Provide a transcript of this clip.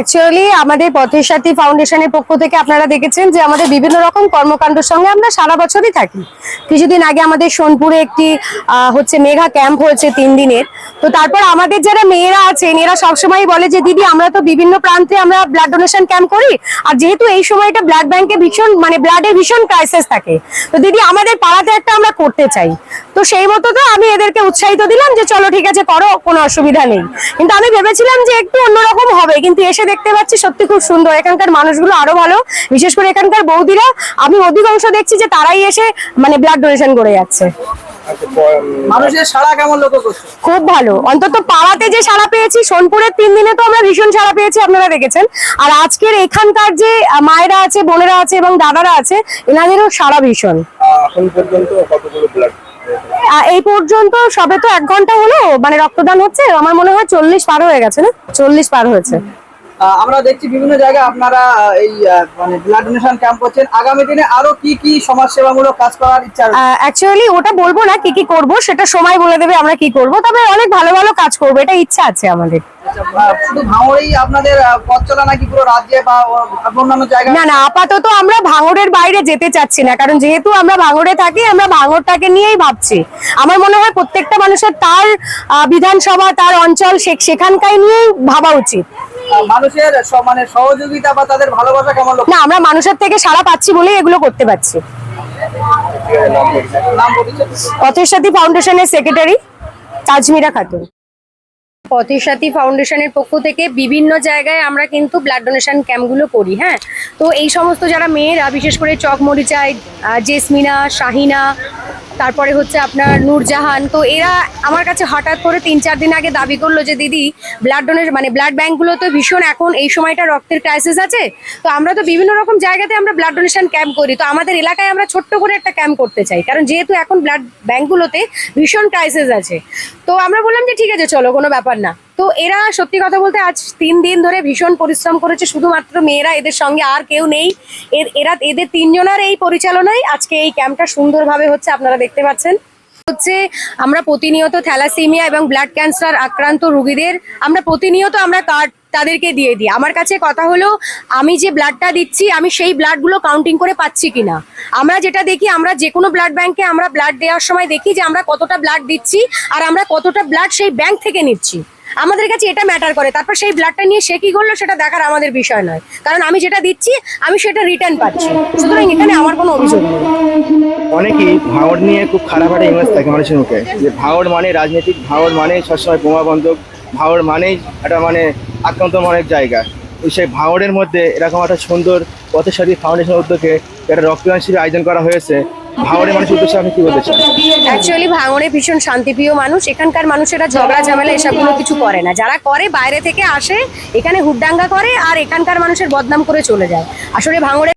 Actually আমাদের পথের সাথী ফাউন্ডেশনের পক্ষ থেকে আপনারা দেখেছেন যে আমাদের বিভিন্ন রকম কর্মকাণ্ডের সঙ্গে আমরা সারা বছরই থাকি। কিছুদিন আগে আমাদের সোনপুরে একটি হচ্ছে মেঘা ক্যাম্প হয়েছে তিন দিনের। তো তারপর আমাদের যারা মেয়েরা আছেন, এরা সবসময় বলে যে, দিদি, আমরা তো বিভিন্ন প্রান্তে আমরা ব্লাড ডোনেশন ক্যাম্প করি। আর যেহেতু এই সময়টা ব্লাড ব্যাংকে ভীষণ মানে ব্লাডের ভীষণ ক্রাইসিস থাকে। তো দিদি, আমাদের পাড়াতে একটা আমরা করতে চাই। তো সেই মতো তো আমি এদেরকে উৎসাহিত দিলাম যে, চলো ঠিক আছে, করো, কোনো অসুবিধা নেই। কিন্তু আমি ভেবেছিলাম যে, একটু অন্যরকম হবে। কিন্তু এসে দেখতে পাচ্ছি সত্যি খুব সুন্দর। এখানকার মানুষগুলো আরও ভালো। বিশেষ করে এখানকার বৌদিরা আমি অধিকাংশ দেখছি যে তারাই এসে মানে ব্লাড ডোনেশন করে যাচ্ছে। মানুষের সাড়া কেমন লক্ষ্য করছ? খুব ভালো। অন্তত পাড়াতে যে সাড়া পেয়েছি সোনপুরের তিন দিনে তো আমরা ভীষণ সাড়া পেয়েছি আপনারা দেখেছেন। আর আজকের এখানকার যে মায়েরা আছে বোনেরা আছে এবং দাদারা আছে এনাদেরও সাড়া ভীষণ। এখন পর্যন্ত কতগুলো ব্লাড এই পর্যন্ত সবে তো এক ঘণ্টা হলো মানে রক্তদান হচ্ছে। আমার মনে হয় চল্লিশ পার হয়ে গেছে না? চল্লিশ পার হয়েছে। আমরা দেখছি বিভিন্ন জায়গায় আপনারা এই মানে ব্লাড ডোনেশন ক্যাম্প করছেন। আগামী দিনে আরও কি কি সমাজ সেবামূলক কাজ করার ইচ্ছা? অ্যাকচুয়ালি ওটা বলব না কি কি করব সেটা সময় বলে দেবে আমরা কি করব তবে অনেক ভালো ভালো কাজ করব এটা ইচ্ছা আছে আমাদের। আচ্ছা, শুধু ভাঙড়েই আপনাদের আহ, পথ চলা নাকি পুরো রাজ্যে বা অন্যান্য জায়গায়? না না আপাতত আমরা ভাঙড়ের বাইরে যেতে চাচ্ছি না কারণ যেহেতু আমরা ভাঙড়ে থাকি আমরা ভাঙড়টাকে নিয়েই ভাবছি। আমার মনে হয় প্রত্যেকটা মানুষের তার বিধানসভা তার অঞ্চল সেখানকার নিয়েই ভাবা উচিত। মানুষের মানে সহযোগিতা বা তাদের ভালোবাসা কেমন না আমরা মানুষের থেকে সাড়া পাচ্ছি বলেই এগুলো করতে পারছি। পথের ফাউন্ডেশনের সেক্রেটারি তাজমিরা খাতুন। পথের ফাউন্ডেশনের পক্ষ থেকে বিভিন্ন জায়গায় আমরা কিন্তু ব্লাড ডোনেশন ক্যাম্পগুলো করি হ্যাঁ? তো এই সমস্ত যারা মেয়েরা বিশেষ করে চক মরিচায় আহ, জেসমিনা শাহিনা তারপরে হচ্ছে আপনার নূরজাহান। তো এরা আমার কাছে হঠাৎ করে তিন চার দিন আগে দাবি করল যে, দিদি ব্লাড ডোনেশন মানে ব্লাড ব্যাঙ্কগুলোতে ভীষণ এখন এই সময়টা রক্তের ক্রাইসিস আছে। তো আমরা তো বিভিন্ন রকম জায়গাতে আমরা ব্লাড ডোনেশন ক্যাম্প করি। তো আমাদের এলাকায় আমরা ছোট্ট করে একটা ক্যাম্প করতে চাই। কারণ যেহেতু এখন ব্লাড ব্যাঙ্কগুলোতে ভীষণ ক্রাইসিস আছে। তো আমরা বললাম যে, ঠিক আছে, চলো, কোনো ব্যাপার না। তো এরা সত্যি কথা বলতে আজ তিন দিন ধরে ভীষণ পরিশ্রম করেছে, শুধুমাত্র মেয়েরা, এদের সঙ্গে আর কেউ নেই। এর, এরা, এদের তিনজনের এই পরিচালনায় আজকে এই ক্যাম্পটা সুন্দরভাবে হচ্ছে আপনারা দেখতে পাচ্ছেন। হচ্ছে আমরা প্রতিনিয়ত থ্যালাসেমিয়া এবং ব্লাড ক্যান্সার আক্রান্ত রুগীদের, আমরা প্রতিনিয়ত আমরা কার্ড তাদেরকে দিয়ে দিই। আমার কাছে কথা হলো, আমি যে ব্লাডটা দিচ্ছি, আমি সেই ব্লাডগুলো কাউন্টিং করে পাচ্ছি কিনা? আমরা যেটা দেখি, আমরা যে কোনো ব্লাড ব্যাংকে আমরা ব্লাড দেওয়ার সময় দেখি যে আমরা কতটা ব্লাড দিচ্ছি আর আমরা কতটা ব্লাড সেই ব্যাংক থেকে নিচ্ছি। আমাদের কাছে এটা ম্যাটার করে। তারপর সেই ব্লাডটা নিয়ে সে কি করল, সেটা দেখার আমাদের বিষয় নয়। কারণ আমি যেটা দিচ্ছি, আমি সেটা রিটার্ন পাচ্ছি। সুতরাং এখানে আমার কোনো অভিযোগ নেই। অনেকেই ভাঙড় নিয়ে খুব খারাপ একটা ইমেজ থাকে মানুষের মুখে। যে ভাঙড় মানে রাজনৈতিক ভাঙড় মানে সবসময় বোমা বন্ধক ভাঙড় মানেই একটা মানে আক্রান্ত অনেক জায়গা। সেই ভাঙড়ের মধ্যে এরকম একটা সুন্দর পথেশ্বরী ফাউন্ডেশন উদ্যোগে একটা রক্তদান শিবির আয়োজন করা হয়েছে। ভাঙড়ে ভীষণ শান্তিপ্রিয় মানুষ। এখানকার মানুষেরা ঝগড়া, ঝামেলা কিছু করে না। যারা করে, বাইরে থেকে আসে, এখানে হুড্ডাঙ্গা করে, আর এখানকার মানুষের বদনাম করে চলে যায়। আসলে ভাঙড়ে